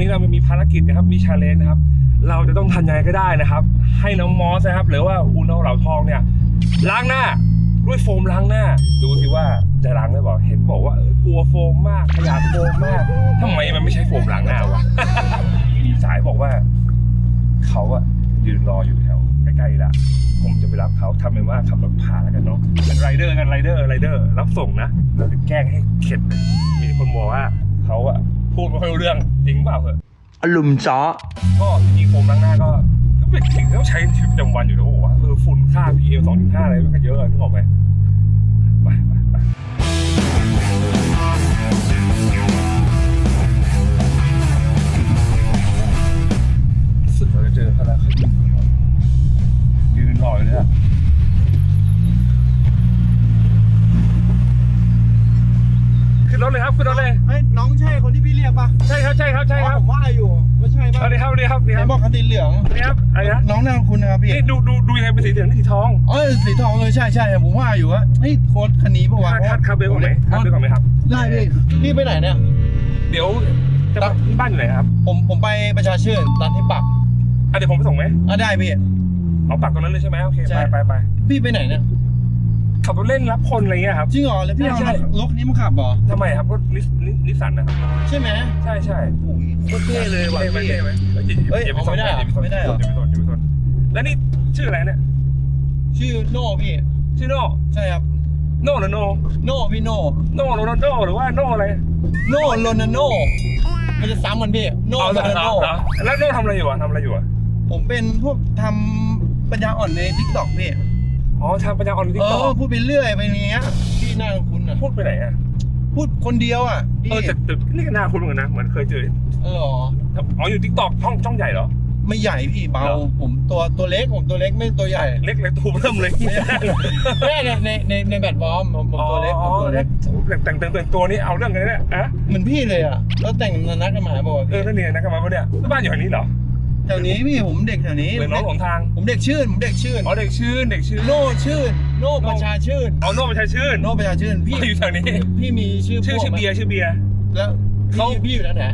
ดีครับวันนี้เรามีภารกิจนะครับมีชาเลนจ์นะครับ เราจะต้องทำยังไงก็ได้นะครับ ให้น้องมอสนะครับ หรือว่าอูโนเหล่าทองเนี่ยล้างหน้าด้วยโฟมล้างหน้า ดูสิว่าจะล้างได้เปล่าเห็นบอกว่าเออกลัวโฟมมากขยะโฟมมากทำไมมันไม่ใช่โฟมล้างหน้าวะ มีสายบอกว่า เขาอะยืนรออยู่แถวใกล้ๆละผมจะไปรับเขาทำเป็นว่าขับรถผ่านแล้วกันเนาะเป็นไรเดอร์กันไรเดอร์ไรเดอร์ รับส่งนะเราจะแกล้งให้เข็ดเลยมีคนบอกว่าเขาอะ พูดไม่ค่อยรู้เรื่องจริงเปล่าเหรออลุมจ้อก็จริงๆโฟมล้างหน้าก็ก็เป็นสิ่งที่ต้องใช้ในชีวิตประจำวันอยู่แล้วบอกว่าเออฝุ่นค่า PM 2.5อะไรมันก็เยอะนึกออกไหม อกคันสีเหลืองสวัสดีครับอะไรนะน้องนามคุณนะครับพี่นี่ดูดูดูยังไงเป็นสีเหลืองนี่สีทองเออสีทองเลยใช่ใช่ผมว่าอยู่ว่าเฮ้ยโค้ดคันนี้ปะวะคาดคาดคาดเบลก่อนไหมคาดเบลก่อนไหมครับ ได้พี่พี่ไปไหนเนี่ย เดี๋ยวจะไปบ้านอยู่ไหนครับ ผมผมไปประชาชื่นตัดที่ปักอะเดี๋ยวผมไปส่งไหมอะได้พี่เอาปักตรงนั้นเลยใช่ไหมโอเคใช่ไปไปไปพี่ไปไหนเนี่ยขับรถเล่นรับคนอะไรเงี้ยครับจริงเหรอแล้วพี่เอาใช่ใช่รถคันนี้มาขับเหรอทำไมครับรถนิสนินิสสันนะครับ ใช่ไหมใช่ใช่ โอ้ยโคตรเท่เลยว่ะเท่ไหมพี่เท่ไหมเฮ้ยอย่าไปเอาสนไม่ได้เหรออย่าไปสนไม่ได้เหรออย่าไปสนอย่าไปสนแล้วนี่ชื่ออะไรเนี่ย ชื่อโน่พี่ ชื่อโน่ใช่ครับ โน่หรือโนโน่พี่โน่โน่โรนัลโดหรือว่าโน่อะไร โน่โรนัลโน่มันจะซ้ำกันพี่ โน่เอาโรนัลเอาโน่เอาแล้วโน่ทำอะไรอยู่อะทำอะไรอยู่อะ ผมเป็นพวกทำปัญญาอ่อนในทิกตอกพี่ อ๋อทำปัญญาออนไลน์เอต่ออพูดไปเรื่อยไปเนี้ยพี่หน้าคุณอะ พูดไปไหนอะ พูดคนเดียวอะพี่เออแต่แต่นี่ก็น่าคุ้นเหมือนกันนะ เหมือนเคยเจอ เออเหรออ๋ออยู่ทิกตอกช่องช่องใหญ่เหรอ ไม่ใหญ่พี่เบาเหรอ ผมตัวตัวเล็กผมตัวเล็กไม่ตัวใหญ่เล็กเลยตูเริ่มเลยไม่ในในในในแบดบอมผมผมตัวเล็กผมตัวเล็กแต่งแต่งแต่งตัวนี้เอาเรื่องกันเนี่ยอะเหมือนพี่เลยอะแล้วแต่งนัดกันมาบอกว่าเออนั่นเนี่ยนักการมาปะเนี่ยแล้วบ้านอยู่แถวนี้เหรอแถวนี้พี่ผมเด็กแถวนี้หรือน้องของทางผมเด็กชื่นผมเด็กชื่นอ๋อเด็กชื่นเด็กชื่นโน่ชื่นโน่ประชาชื่นอ๋อโน่ประชาชื่นโน่ประชาชื่นพี่พี่อยู่แถวนี้พี่มีชื่อชื่อพวกชื่อไหมเบียร์ชื่อเบียร์แล้วเขา พี่พี่อยู่ที่ไหน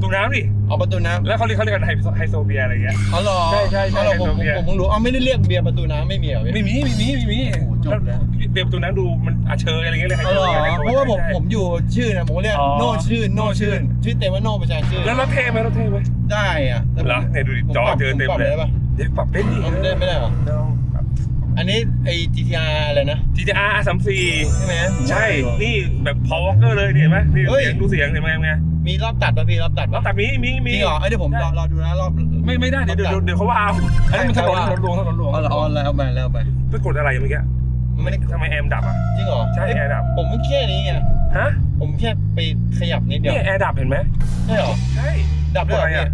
ประตูน้ำดิเอาประตูน้ำแล้วเขาเรียกเขาเรียกกันไฮโซไฮโซเบียร์อะไรเงี้ยอ๋อเหรอใช่ใช่ใช่อ๋อเหรอผมไฮโซเบียร์ผมผมเพิ่งรู้อ๋อไม่ได้เรียกเบียร์ประตูน้ำไม่มีเหรอพี่ไม่มีไม่มีไม่มีโอ้โหจบแล้วเบียร์ประตูน้ำดูมันอาเชยอะไรเงี้ยเลยไฮอ๋อโซเหรอไฮโซเพราะว่าผมใช่ผมอยู่ชื่อนะผมก็เรียกอ๋อโน่ชื่นโน่ชื่นชื่อเต็มว่าโน่ประชาชื่นแล้วรถเท่ไหมรถเท่ไหมได้อะแต่ผมเหรอเนี่ยดูดิผมจอปรับเจอเต็มผปรับเลยได้ปะเดี๋ยวปรับได้ดิเอาไม่ได้ไม่ได้เหรอต้องปรับอันนี้ไอ้ GTR อะไรนะ GTR 334ใช่ไหมใช่ นี่แบบพอวอลเกอร์เลยนี่เห็นไหมนี่เฮ้ยเสียงดูเสียงเห็นไหมเห็นไห มมีรอบตัดป่ะพี่รอบตัดแล้ป่ะวแต่มีมีจมีริงเหรอเอ้ยเดี๋ยวผมรอรอดูนะรอบ ไม่ไม่ได้เดี๋ยวเดี๋ยวเดี๋ยวเขาว่าเอาอันนี้มันถนนถนนหลวงถนนหลวงเอาละเอาแล้วไปแล้วไปไปกดอะไรเมื่อกี้ไม่ได้ทำไมแอร์มดับอะจริงเหรอใช่แอร์ดับผมแค่นี้ไงฮะผมแค่ไปขยับนิดเดียวนี่แอร์ดับเห็นไหมใช่เหรอใช่ ดับด้วยเหรอทำไมพี่อะ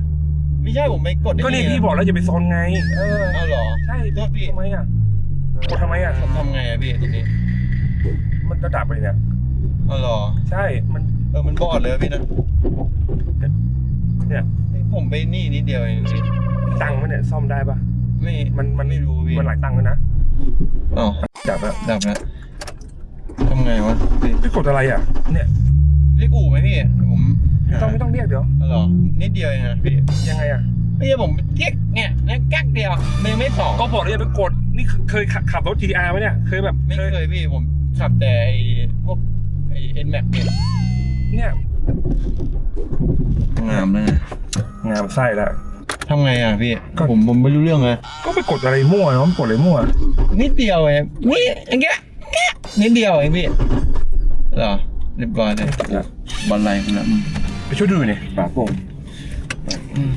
ไม่ใช่ผมไปกดได้ก็นี่ไงพี่บอกแล้วอย่าไปซนไง เออเอาเหรอ ใช่โทษพี่ ทำไมอะกดทำไมอะทำทำไงอะพี่ตรงนี้มันจะดับไปเนี่ยเอาเหรอใช่มันเออมันบอดเลยอะพี่นะ เนี่ยผมไปนี่นิดเดียวเองพี่ตังค์มันเนี่ยซ่อมได้ปะไม่มันมันไม่รู้พี่มันหลายตังค์เลยนะอ๋อดับแล้วดับแล้วทำไงวะพี่พี่กดอะไรอะ เนี่ยเรียกอู่ไหมพี่ผมไม่ต้องไม่ต้องเรียกเดี๋ยวเอาเหรอนิดเดียวเองนะพี่ยังไงอะไม่ใช่ผมเก๊กเนี่ยนะกักเดียวไม่ไม่สองก็บอกเลยอย่าไปกดนี่เคยขับขับรถ GTR ไหมเนี่ยเคยแบบไม่เคยเคยพี่ผมขับแต่ไอ้พวกไอ้เอ็นแม็กเนี่ยเนี่ย งามเลยงามไส้แล้วทำไงอะพี่ก็ผมผมไม่รู้เรื่องเลย ก็ไปกดอะไรมั่วเนาะกดอะไรมั่ว นิดเดียวเองนี่อย่างเงี้ยแก๊กนิดเดียวเองพี่เหรอเรียบร้อยเลยบอลไลน์ผมแล้วไปช่วยดูหน่อยฝาโป่งอืม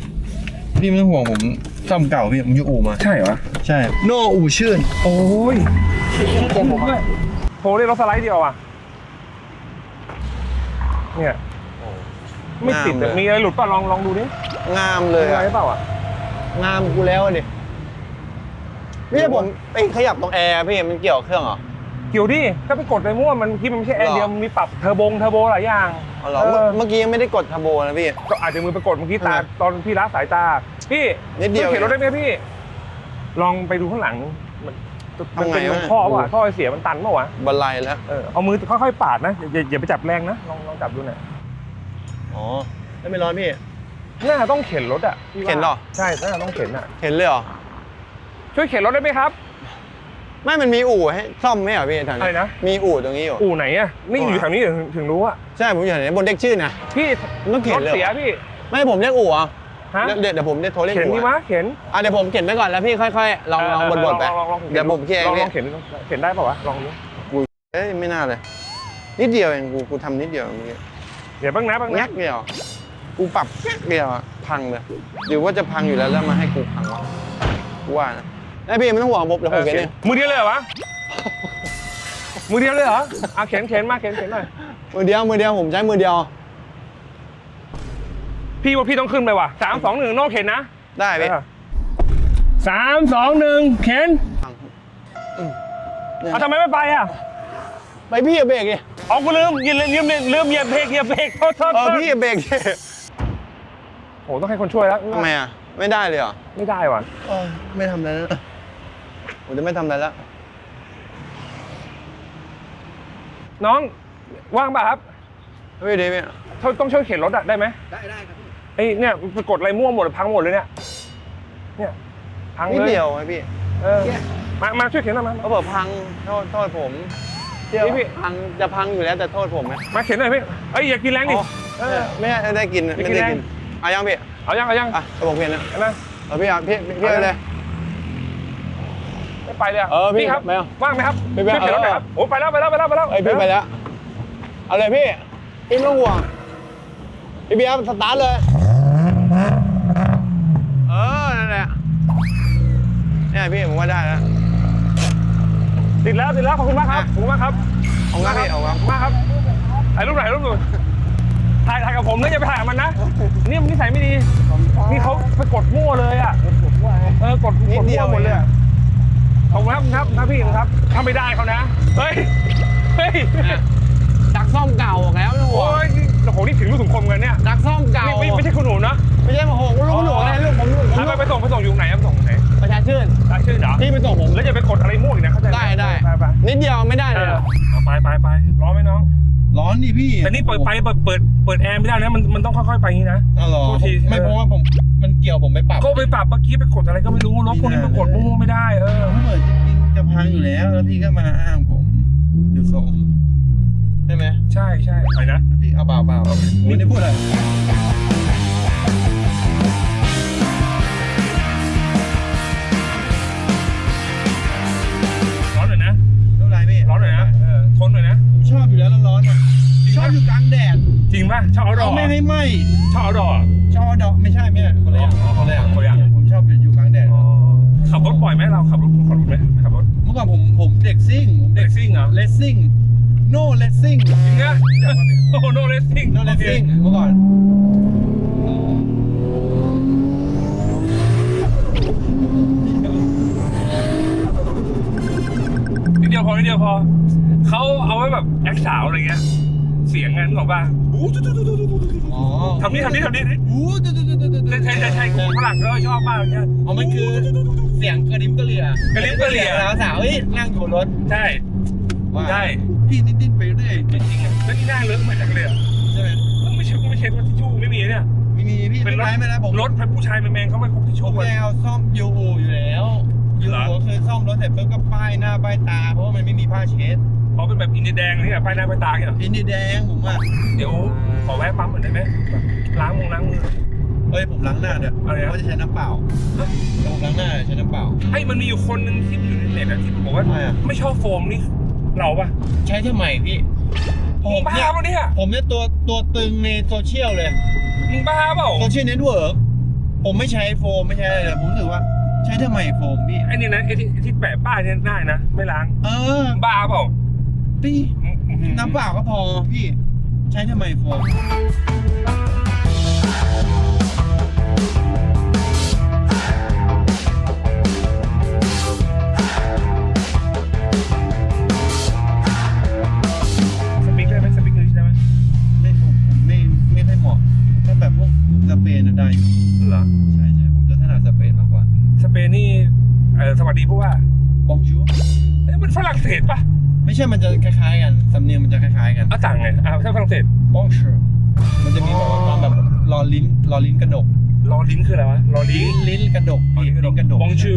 พี่ไม่ต้องห่วงผมซ่อมเก่าพี่ผมอยู่อู่มา ใช่เหรอ ใช่ โนอู่ชื่น โอ้ยผมด้วยโทรเรียกรถสไลด์เดียวอะเนี่ย ไม่ติดอะมีอะไรหลุดป่ะลองลองดูดิงามเลยมีอะไรอะเปล่าอะ งามกูแล้วดิพี่ผมไปขยับตรงแอร์พี่มันเกี่ยวกับเครื่องเหรอ เกี่ยวดิก็ไปกดอะไรมั่วมันที่มันไม่ใช่แอร์หรอเดียวมันมีปรับเทอร์โบงเทอร์โบหลายอย่างอ๋อเหรอเออเมื่อกี้ยังไม่ได้กดทับโบนะพี่ ก็อาจจะมือไปกดเมื่อกี้ตาทำไมตอนพี่ละสายตา พี่นิดเดียวช่เข็นรถได้ไหมพี่ ลองไปดูข้างหลัง มันมันทำไงเป็นวะ ท่อป่ะท่อไอเสียมันตันป่ะวะบันไลแล้ว เออเอามือค่อยๆปาดนะอย่าอย่าอย่าไปจับแรงนะลองลองจับดูหน่อย อ๋อแล้วไม่ร้อนพี่ น่าจะต้องเข็นรถอะพี่ว่าเข็นเหรอ ใช่น่าจะต้องเข็นอะ เห็นเลยเหรอ ช่วยเข็นรถได้ไหมครับ ไม่มันมีอู่ให้ซ่อมไหมเหรอพี่แถวนี้อะไรนะ มีอู่ตรงนี้อยู่ อู่ไหนอะนี่อยู่แถวนี้ถึงถึงรู้อะใช่ผมอยู่แถวนี้บนเด็กชื่อนะ พี่ต้องเข็รนถเลยเหรอ เสียพี่ไม่ผมเรียกอู่เหรอะฮะเดี๋ยวเดี๋ยวผมจะโทรเรียกเข็นอู่ดีอะ มะเข็นอะเดี๋ยวผมเข็นไปก่อนแล้วพี่ค่อยๆลองลองเบ่นๆไปลองลองลองเดี๋ยวผมเคลียร์ลองเอลองงเข็นเข็นได้ป่าวะลองดูเอ้ยไม่น่าเลยนิดเดียวเองกูกูทำนิดเดียวเมื่อกี้ เดี๋ยวบ้างนะบ้างงันะกเดียว กูปรับงักเดียวอะพังเลยหรือว่าจะพังอยู่แล้วแล้วมาให้กูพังวะกูว่านะไอ้พี่ไม่ต้องห่วงผมเดี๋ยวผมเข็นเองมือเดียวเลยเหรอวะ มือเดียวเลยเหรออะเข็นเข็นมาเข็นเข็นหน่อย มือเดียวมือเดียวผมใช้มือเดียว พี่ว่าพี่ต้องขึ้นไปว่ะสามสองหนึ่งโน่เข็นนะได้พี่เออสามสองหนึ่งเข็นพังอืมเนี่ยเอาทำไมไม่ไปอะ ไปพี่อย่าเบรกดิเอากูลืมยืนลืมยืมลืมเหยียบเบรกเหยียบเบรกโทษโทษเออโทษพี่อย่าเบรกดิโอ้ต้องให้คนช่วยแล้วทำไมอะ ไม่ได้เลยเหรอไม่ได้ว่ะเออไม่ทำอะไรแล้วผมจะไม่ทำอะไรแล้วน้องว่างป่ะครับพี่ดีพี่ต้องต้องช่วยเข็นรถอะได้ไหมได้ได้ครับไอ้เนี่ยไปกดอะไรมั่วหมดเลยพังหมดเลยเนี่ยเนี่ยพังนิดเลยเดียวไอ้พี่เออมามาช่วยเข็นหน่อยมาเขาบอกพังโทษโทษผม เดี๋ยวนี่พี่พังจะพังอยู่แล้วแต่โทษผมไงมาเข็นหน่อยพี่เอ้ยอย่ากินแรงดิอ๋อเออไม่ได้ไม่ได้กินไม่ไม่กินได้แรงกินเอายังพี่เอายังเอายังอะระบบเพียนนะเอานะ เออพี่อะพี่พี่พี่เอาเลย ไม่ไปเลยะเออพี่ครับไม่เอาว่างไหมครับไม่เป็นไรช่วยเข็นรถหน่อยครับโอ้ไปแล้วไปแล้วไปแล้วไปแล้วไอยพี่ไปแล้วเอาเลยพี่พี่ไม่ต้องห่วงพี่เบียร์สตาร์ทเลยเออนั่นแหละเนี่ยพี่ผมว่าได้แล้ว ติดแล้วติดแล้วขอบคุณมากครับขอบคุณมากครับเอางั้นพี่เอางั้นขบคุณมากครับถ่ายรูปหน่อยถ่ายรูปหน่อยถ่ายถ่ายกับผมนะอย่าไปถ่ายกับมันนะนี่มันนิสัยไม่ดีนี่เขาไปกดมั่วเลยอะเออกดกดมั่วหมดเลยอะขอบคุณครับครับครับพี่ครับถ้าไม่ได้เขานะเฮ้ยเฮ้ยดักซ่อมเก่าบอกแล้วไม่ต้องห่วโอ้งยโอ้โหนี่ถึงลูกถึงคมกันเนี่ยดักซ่อมเก่าไม่ไม่ไม่ใช่คุณหนูนะไม่ใช่โอ้โหลูกหนูอะไรลูกผมลูกผมไปไปส่งไปส่งอยู่ไหนไปส่งไหนประชาชื่นได้ชื่อเหรอพี่ไปส่งผมแล้วจะไปกดอะไรมั่วอีกนะ นิดเดียวไม่ได้เอเลยอเหรอเอาไปไปไปร้อนไหมน้อง ร้อนดิพี่แต่นี่เปิดไปเปิดเปิดเปิดแอร์ไม่ได้นะมันมันต้องค่อยๆไปอย่างนี้นะ เอาเหรอโทษที ไม่เออเพราะว่าผมมันเกี่ยวผมไปปรับก็ไปปรับเมื่อกี้ไปกดอะไรก็ไม่รู้รถพวกนี้ไปกดมั่วๆไม่ได้เออถ้าเปิดจริงๆจะพังอยู่แล้วแล้วพี่ก็มาอ้างผมอยู่ทรงใช่ไหมใช่ใช่ไปนะพี่เอาเปล่าเปล่าผมไม่ได้พูดอะไร อบเอาดอกชอบดอกไม่ใช่ไม่ใช่คนละอย่างอ๋อคนละอย่างคนละอย่าง ผมชอบอยู่กลางแดดขับรถบ่อยไหมเราขับรถขับรถไหมขับรถเมื่อก่อนผมผมเด็กซิ่งผมเด็เด็กกซิ่งเหรอเลสซิ่งโน่เลสซิ่งจริงนะโอ้โหโนเลสซิ่งโน่เลสซิ่งเมื่อก่อนนิดเดียวพอนิดเดียวพอเขาเอาไว้แบบแอคสาวอะไรเงี้ยเสียงงั้นบอกว่า อ๋อทำนี่ทำนี่ทำนี่อู้ดูดูดูดูดูใช่ใช่ใช่ฝรั่งก็ชอบมากเลยเนี่ยอ๋อมันคือเสียงกระดิ่มกระเหลี่ยกระดิ่มกระเหลี่ยสาวสาวเฮ้ยนั่งอยู่บนรถใช่ใช่พี่นิดนิดๆไปเรื่อยจริงๆอะแล้วที่หน้าเลอะมาจากเลยอะใช่ไหมไม่ใช่ไม่ใช่ว่าทิชชู่ไม่มีเนี่ยไมีมีพี่เป็นไรถไม่ไรผมรถผู้ชายแมนๆเขาไม่พกทิชชู่มกันแนวซ่อมยูอูอยู่แล้วยูเหรออูคือซ่อมรถเสร็จปุ๊บก็ป้ายหน้าป้ายตาเพราะว่ามันไม่มีผ้าเช็ด เพราะเป็นแบบอินเดียแดงนี่แหละป้ายหน้าป้ายตาเนี่ยอินดีแดงผมอะเดี๋ยวขอแวะปั๊มหน่อยได้ไหมแบบล้างมือล้างมือ เอ้ยผมล้างหน้าเดี๋ยวอะไรนะว่าจะใช้น้ำเปล่าแต่ผมล้างหน้าใช้น้ำเปล่า ไอ้มันมีอยู่คนหนึ่งที่อยู่ในเน็ตอะที่บอกว่าอะไรอะ ไม่ชอบโฟมนี่เราปะใช้ทำไมพี่ผมึงมบ้าเนี่ยปะเนี่ยผมเนี่ยตัวตัวตึงในโซเชียลเลยมึงบ้าเปล่าโซเชียลเน็ตเวิร์กผมไม่ใช้โฟมไม่ใช้อะไรเลยผมรู้สึกว่าใช้ทำไมโฟมพี่ไอ้นี่นะไอ้ที่ไอ้ที่แปะป้ายเนี่ยได้นะ ไม่ล้างเออ มึงบ้าเปล่า พี่มึงอื้อหือน้ำเปล่าก็พอพี่ ใช้ทำไมโฟมสปิกได้ไหมสปิกได้ไหมไม่ผมผมไม่ไม่ค่อยเหมาะถ้าแบบพวกสเปนน่ะได้อยู่เหรอใช่ใช่ผมจะถนัดสเปนมากกว่าสเปนนี่เออสวัสดีผู้ว่าบองจูเอ้ยมันฝรั่งเศสปะ ไม่ใช่มันจะคล้ายๆกันสำเนียงมันจะคล้ายๆกันอะต่างไงอะถ้าฝรั่งเศสบองชูมันจะมีแบบว่าความแบบรอลิ้นรอลิ้นกระดกรอลิ้นคืออะไรวะรอลิ้นลิ้นกระดกพี่ลิ้นกระดกบองชู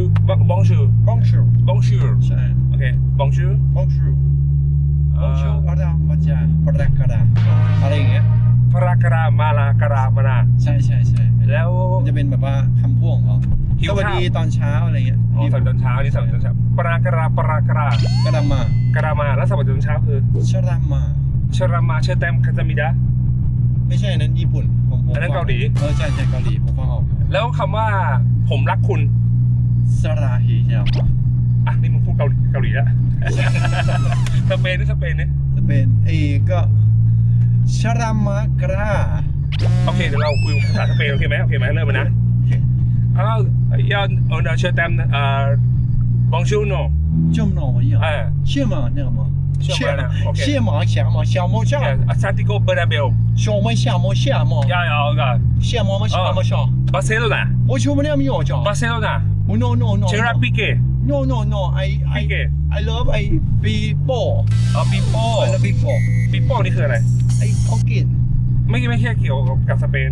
บองชูบ้องชูบองชูใช่โอเคบองชูบ้องชูบ้องชูอะไรมาจากปรากระอะไรอย่างเงี้ยพระกรามาลากรามานาใช่ใช่ใช่แล้วมันจะเป็นแบบว่าคำพ่วงของเขาหิวสวัสข้าวดีตอนเช้าอะไรเงี้ยอ๋อสวัสดีตอนเช้าอันนี้สวัสดีตอนเช้าปรากราปรากรากระดามา กรามาแล้วสวัสดีตอนเช้าคือชรามาชรามาเชอแตมคาซามิดะ ไม่ใช่อันนั้นญี่ปุ่นผมผมอันนั้นฟังเกาหลี เออใช่ใช่เกาหลีผมฟังออกอยู่แล้วคำว่าผมรักคุณ สราเฮใช่ปะอะนี่มึงพูดเกาหลีเกาหลีแล้วสเปนนี่สเปนนี่จะเป็นเอก็ชรามากราโอเคเดี๋ยวเราคุยภาษาสเปนโอเคไหมโอเคไหมเริ่มเลยนะโอเคอ้าวย้อนเออเชอแตมเอ่อบองชูโน จมหนอมาอย่าง อ่า เชื่อมาเนี่ยมา เชื่อมานะโอเค เชื่อมาเชื่อมาเชื่อมาเชื่อ อาซานติโกเบอร์นาเบล 小没下没下嘛， ยาวๆก็ 下么么下么下， บาร์เซโลนา 我出门了没有着 บาร์เซโลนา ？No no no เชอราปิเก no no no I ปิเก I I love I people อ๋อปิโป้ I love people ปิโป้นี่คืออะไร I pocket ไม่ไม่ใช่เกี่ยวกับกับสเปน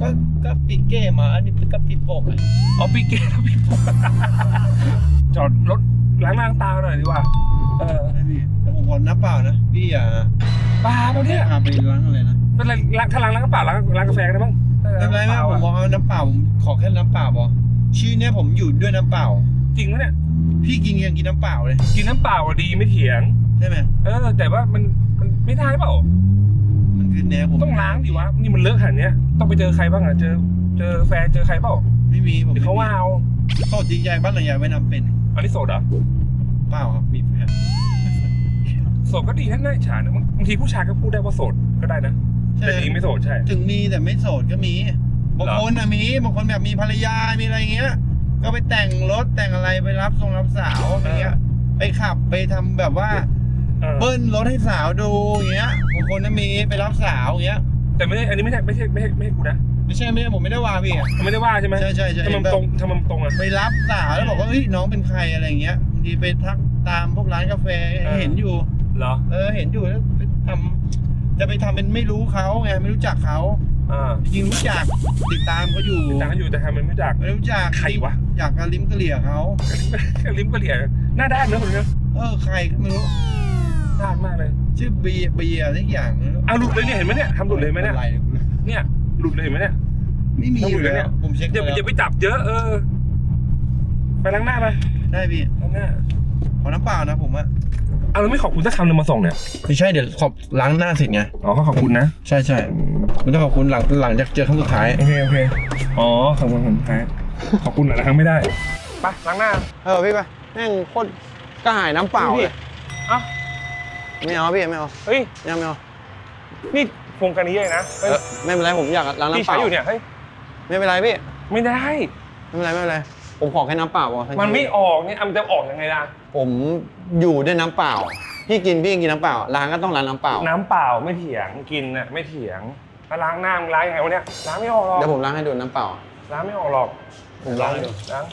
ก็ก็ปิเก้มาอันนี้ก็ปิโป้ไง อ๋อปิเกแล้วปิโป้ จอดรถ ล้างหน้าล้างตาหน่อยดีกว่า เออไอพี่แต่ผมขอน้ำเปล่านะพี่อย่าปลาปะเนี่ยพาไปล้างอะไรนะเป็นไรล้างถ้าล้างล้างกระเป๋าล้างล้างกาแฟก็ได้มั้งออไม่เป็นไรเปไม่ล่าผมอะบอกเอาน้ำเปล่าผมขอแค่น้ำเปล่าพอชื่อเนี้ยผมอยู่ด้วยน้ำเปล่า จริงไหมเนี่ย พี่กินยังกินน้ำเปล่าเลยกินน้ำเปล่าอะดีไม่เถียง ใช่ไหมเออ แต่ว่ามันมันไม่ได้เปล่า มันคือแนวผมต้องล้างดิวะ นี่มันเลอะขนาดเนี้ย ต้องไปเจอใครบ้างอะ เจอ เจอแฟนเจอใครเปล่าไม่มีผมเดี๋ยวเขาว่าเอาโทษจริงใจบ้านหลังใหญ่ไม่นำเป็น อันนี้โสดเหรอเปล่าครับมีแฟนโสดก็ดีนะน่าอิจฉานะบางบางทีผู้ชายก็พูดได้ว่าโสดก็ได้นะใช่ แต่จริงไม่โสดใช่ ถึงมีแต่ไม่โสดก็มีบางคนอะมีบางคนแบบมีภรรยามีอะไรเงี้ย ก็ไปแต่งรถแต่งอะไรไปรับทรงรับสาวอย่างเงี้ย ไปขับไปทำแบบว่า เออเบิ้ลรถให้สาวดูอย่างเงี้ยบางคนน่ะมีไปรับสาวอย่างเงี้ย แต่ไม่ได้อันนี้ไม่ใช่ไม่ใช่ไม่ใช่ไม่ใช่กูนะ ไม่ใช่ไม่ใช่ผมไม่ได้ว่าพี่อะไม่ได้ว่าใช่ไหมใช่ใช่ใช่ทำไมมันตรงทำไมมันตรงอะ ไปรับสาวแล้วบอกว่าเฮ้ยน้องเป็นใครอะไรเงี้ยบางทีไปทักตามพวกร้านกาแฟเออ เห็นอยู่ เหรอ เออเห็นอยู่แล้วไปทำจะไปทำเป็นไม่รู้เขาไงไม่รู้จักเขาอ่าจริงรู้จักติดตามเขาอยู่แต่ก็อยู่แต่ทำมันไม่จากไม่รู้จักใครวะ อยากกระลิ้มกระเหลี่ยเขากระลิ้มกระเหลี่ยหน้าด้านเนอะคนเนี้ยเออใครก็ไม่รู้ด้านมากเลย ชื่อเบียร์เบียร์อะไรสักอย่างไม่รู้เอาหลุดเลยเนี่ยเห็นไหมเนี่ยทำหลุดเลยไหมเนี่ย อะไรเนี่ย หลุดเลยเห็นไหมเนี่ยไม่มีอยู่ต้องหลุดเลยเนี่แล้วยผมเช็คอย่ามาแล้วอย่าไปจับเยอะเออ ไปล้างหน้าไปได้พี่ล้างหน้าขอน้ำเปล่านะผมอะเอาแล้วไม่ขอบคุณสักคำหนึ่งมาส่งเนี่ยไม่ใช่เดี๋ยวขอบล้างหน้าเสร็จไงอ๋อเขาขอบคุณนะ ใช่ใช่มันต้องขอบคุณหลังหลังจากเจอครั้งสุดท้ายโอเคโอเคอ๋อขอบคุณผมแพ้ขอบคุณหลายๆครั้งไม่ได้ไปล้างหน้าเออพี่ไปแม่งโคตรกระหายน้ำเปล่าเลยเอ้าไม่เอาพี่ไม่เอาเฮ้ยไม่เอาไม่เอานี่ โครงการนี้เลยนะเออไม่เป็นไรผมอยากล้างพี่น้ำเปใช้ล่าอยู่เนี่ยเฮ้ยไม่เป็นไรพี่ไม่ได้ ไม่เป็นไรไม่เป็นไรผมขอแค่น้ำเปล่าพอมันไม่ออกเนี่ยอะมันจะออกยังไงล่ะผมอยู่ด้วยน้ำเปล่าพี่กินพี่กินน้ำเปล่าล้างก็ต้องล้างน้ำเปล่าน้ำเปล่าไม่เถียงกินน่ะไม่เถียงแล้วล้างหน้ามึงล้างยังไงวะเนี่ยล้างไม่ออกหรอกเดี๋ยวผมล้างให้ดูน้ำเปล่าล้างไม่ออกหรอก ผมล้างให้ดูล้าง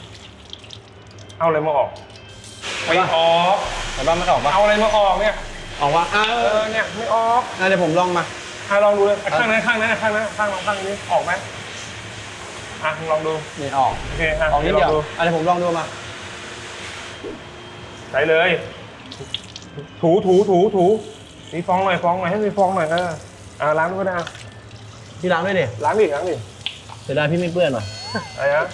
เอาอะไรมาออกไม่ออก แต่ว่ามันออกปะเอาอะไรมาออกเนี่ย ออกว่าอ่าเออเนี่ยไม่ออกเดี๋ยวผมลองมา อะลองดูเลยอะข้างนั้นข้างนั้นข้างนั้นข้างลองข้างนี้ออกไหมอะลองดูนี่ออกโอเคอะออกนิดเดียวลองดูอะเดี๋ยวผมลองดูมาใส่เลย ถูถูถูถูมีฟองหน่อยฟองหน่อยให้มีฟองหน่อยเอออะล้างด้วยก็ได้อะพี่ล้างด้วยดิล้างดิล้างดิเสียดายพี่ไม่เปื้อนหรออะไรนะ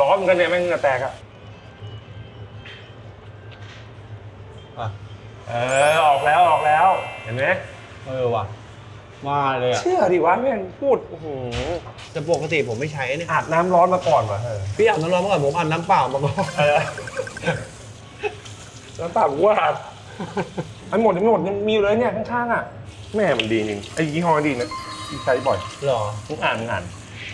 ร้อนเหมือนกันเนี่ยแม่งเหงื่อแตกอะอะเออออกแล้วออกแล้วเห็นไหมเออว่ะ มาเลยอะเชื่อดิวะแม่งพูดโอ้โหแต่ปกติผมไม่ใช้เนี่ยอาบน้ำร้อนมาก่อนวะเออพี่อาบน้ำร้อนมาก่อนผมอาบน้ำเปล่ามาก่อนเออน้ำเปล่ากูว่าอาบอันหมดยังไม่หมดยังมีอยู่เลยเนี่ยข้างๆอะแม่มันดีจริงไอ้ยี่ห้อดีนะใช้บ่อยหรอมึงอ่านมึงอ่าน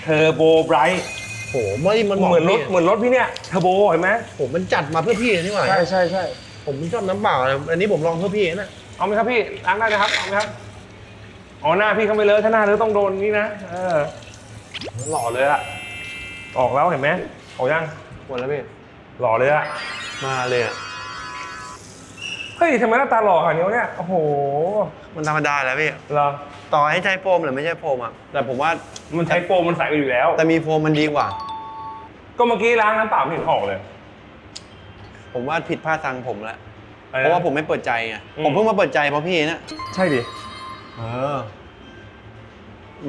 เทอร์โบไบรท์โหไม่มันเหมือนรถพี่เหมือนรถพี่เนี่ยเทอร์โบเห็นไหมผมมันจัดมาเพื่อพี่นี่หว่าใช่ใช่ใช่ผมชอบน้ำเปล่านะอันนี้ผมลองเพื่อพี่นะเอาไหมครับพี่ล้างได้นะครับเอาไหมครับ อ๋อหน้าพี่เขาไม่เลอะถ้าหน้าเลอะต้องโดนนี่นะเออหล่อเลยอะออกแล้วเห็นไหมออกยังหมดแล้วพี่หล่อเลยอะมาเลยอะเฮ้ยทำไมหน้าตาหล่อขนาดนี้วะเนี่ยโอ้โหมันธรรมดาแล้วพี่เหรอต่อให้ใช้โฟมหรือไม่ใช้โฟมอะแต่ผมว่ามันใช้โฟมมันใส่ไปอยู่แล้ว แต่มีโฟมมันดีกว่า ก็เมื่อกี้ล้างน้ำเปล่าไม่เห็นออกเลย ผมว่าผิดพลาดทางผมแล้วอไนเพราะว่าผมไม่เปิดใจไงอืมผมเพิ่งมาเปิดใจเพราะพี่นะใช่ดิเออ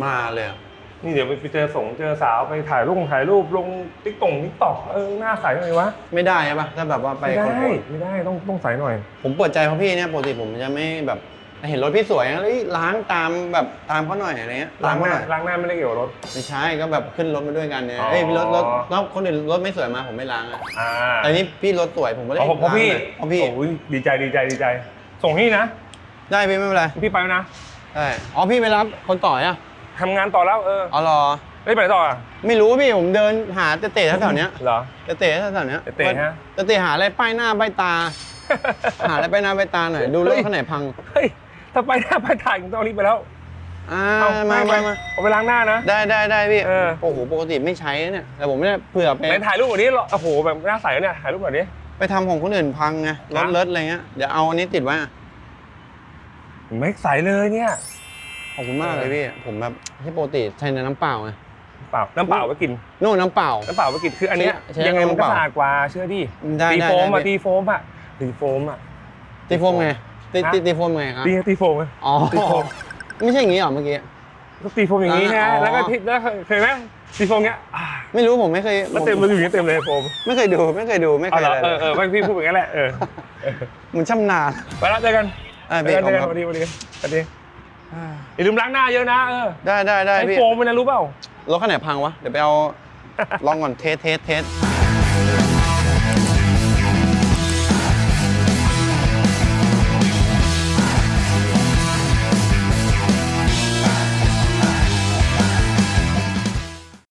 มาเลยอะนี่เดี๋ยวไปเจอสงเจอสาวไปถ่ายรูปถ่ายรูปลงติ๊กตงติ๊กตอกเออหน้าใสหน่อยวะไม่ได้ใช่ปะถ้าแบบว่าไปไม่คนได้โพสไม่ได้ต้องต้องใสหน่อย ผมเปิดใจเพราะพี่เนี่ยปกติผมจะไม่แบบเห็นรถพี่สวยแล้วเอ้ยล้างตามแบบตามเขาหน่อยอะไรเงี้ยล้างหเขาน้าหน่อยล้างหน้าไม่ได้เกี่ยวกับรถ ไม่ใช่ก็แบบขึ้นรถมาด้วยกันเนี่ยอ๋อ เอ้ยพี่รถรถแล้วคนอื่นรถไม่สวยมาผมไม่ล้างอะอ่าแต่นี่พี่รถสวยผมก็เลยอ๋อเพราะพี่ล้างเลยเพราะพี่โอ้ยดีใจดีใจดีใจ ส่งนี่นะ ได้พี่ไม่เป็นไรพี่ไปแล้วนะ ได้อ๋อพี่ไปรับคนต่อยอะ ทำงานต่อแล้วเอออ๋อเหรอได้ไปไหนต่ออะไม่รู้พี่ผมเดินหาเตะๆแถวๆเนี้ยเหรอ เตะๆแถวๆเนี้ยเตะๆฮะ เตะๆหาอะไรป้ายหน้าป้ายตา หาอะไรป้ายหน้าป้ายตาหน่อยดูรถเฮ้ยคันไหนพัง เฮ้ยถ้าไปหน้าไปถ่ายต้องรีบไปแล้วอ่าเอามาไปมามาเอาไปล้างหน้านะ ได้ได้ได้พี่เออ โอ้โหปกติไม่ใช้เนี่ยแต่ผมไม่ได้เผื่อไปไหนถ่ายรูปแบบนี้เหรอโอ้โหแบบหน้าใสเนี่ยถ่ายรูปแบบนี้ ไปทำของคนอื่นพังไงรถฮะ เลิศอะไรเงี้ยเดี๋ยวเอาอันนี้ติดไว้อะไม่ใสเลยเนี่ย ขอบคุณมากเลยพี่ ผมแบบที่ปกติใช้ในน้ำเปล่าไง เปล่าน้ำเปล่าไว้กินโน่นน้ำเปล่า น้ำเปล่าไว้กินคืออันเนี้ยใช้ยังไงมันก็น้ำเปล่าสะอาดกว่าเชื่อดิได้ตีได้โฟมได้ อะพี่ตีโฟมอะตีโฟมอะ ตีโฟมไงตีฮะ ตีตีโฟมไงครับตีตีโฟมไงอ๋อตีโฟม ไม่ใช่อย่างนี้เหรอเมื่อกี้ ก็ตีโฟมอย่างนี้อ่าฮะอ๋อ แล้วก็ทิแล้วเคยไหมตีโฟมเงี้ยอ่าไม่รู้ผมไม่เคยแล้วเต็มเลยอยู่อย่างนี้เต็มเลยโฟมไม่เคยดูไม่เคยดูไม่เคเอายเหรออะไรเออเออไม่พี่พูดอย่างนั้นแหละเออมันช่ำนาญไปแล้วเจอกันอะเจพี่อกันขอบเจอคุกันณครับสวัสดีสวัสดีสวัสดี อย่าลืมล้างหน้าเยอะนะเออได้ได้ได้ไอ้พี่โฟมมันนะรู้เปล่ารถคันไหนพังวะเดี๋ยวไปเอาลองก่อนเทสเทสเทส